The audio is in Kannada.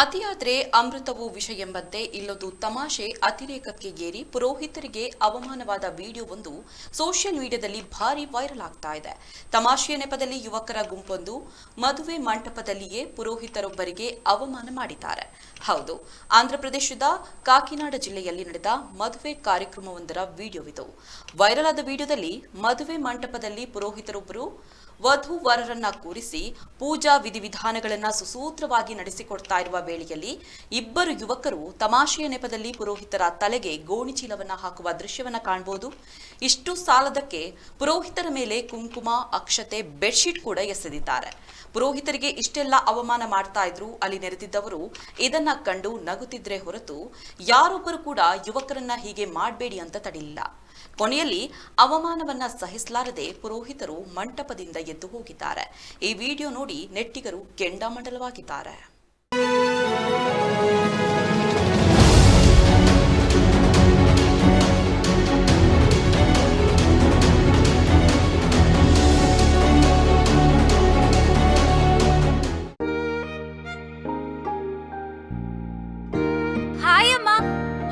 ಅತಿಯಾದ್ರೆ ಅಮೃತವು ವಿಷ ಎಂಬಂತೆ ಇಲ್ಲೊಂದು ತಮಾಷೆ ಅತಿರೇಕಕ್ಕೆ ಏರಿ ಪುರೋಹಿತರಿಗೆ ಅವಮಾನವಾದ ವಿಡಿಯೋವೊಂದು ಸೋಷಿಯಲ್ ಮೀಡಿಯಾದಲ್ಲಿ ಭಾರಿ ವೈರಲ್ ಆಗ್ತಾ ಇದೆ. ತಮಾಷೆಯ ನೆಪದಲ್ಲಿ ಯುವಕರ ಗುಂಪೊಂದು ಮದುವೆ ಮಂಟಪದಲ್ಲಿಯೇ ಪುರೋಹಿತರೊಬ್ಬರಿಗೆ ಅವಮಾನ ಮಾಡಿದ್ದಾರೆ. ಹೌದು, ಆಂಧ್ರಪ್ರದೇಶದ ಕಾಕಿನಾಡ ಜಿಲ್ಲೆಯಲ್ಲಿ ನಡೆದ ಮದುವೆ ಕಾರ್ಯಕ್ರಮವೊಂದರ ವಿಡಿಯೋವಿದು. ವೈರಲ್ ಆದ ವಿಡಿಯೋದಲ್ಲಿ ಮದುವೆ ಮಂಟಪದಲ್ಲಿ ಪುರೋಹಿತರೊಬ್ಬರು ವಧು ವರರನ್ನ ಕೂರಿಸಿ ಪೂಜಾ ವಿಧಿವಿಧಾನಗಳನ್ನು ಸುಸೂತ್ರವಾಗಿ ನಡೆಸಿಕೊಡ್ತಾ ಇರುವ ವೇಳೆಯಲ್ಲಿ ಇಬ್ಬರು ಯುವಕರು ತಮಾಷೆಯ ನೆಪದಲ್ಲಿ ಪುರೋಹಿತರ ತಲೆಗೆ ಗೋಣಿಚೀಲವನ್ನ ಹಾಕುವ ದೃಶ್ಯವನ್ನ ಕಾಣಬಹುದು ಇಷ್ಟು ಸಾಲದಕ್ಕೆ ಪುರೋಹಿತರ ಮೇಲೆ ಕುಂಕುಮ, ಅಕ್ಷತೆ, ಬೆಡ್ಶೀಟ್ ಕೂಡ ಎಸೆದಿದ್ದಾರೆ. ಪುರೋಹಿತರಿಗೆ ಇಷ್ಟೆಲ್ಲ ಅವಮಾನ ಮಾಡ್ತಾ ಇದ್ರು, ಅಲ್ಲಿ ನೆರೆದಿದ್ದವರು. ಇದನ್ನ ಕಂಡು ನಗುತ್ತಿದ್ರೆ ಹೊರತು ಯಾರೊಬ್ಬರು ಕೂಡ ಯುವಕರನ್ನ ಹೀಗೆ ಮಾಡಬೇಡಿ ಅಂತ ತಡೆಯಿಲ್ಲ ಕೊನೆಯಲ್ಲಿ ಅವಮಾನವನ್ನ ಸಹಿಸಲಾರದೆ ಪುರೋಹಿತರು ಮಂಟಪದಿಂದ ಎದ್ದು ಹೋಗಿದ್ದಾರೆ. ಈ ವಿಡಿಯೋ ನೋಡಿ ನೆಟ್ಟಿಗರು ಕೆಂಡಾಮಂಡಲವಾಗಿದ್ದಾರೆ.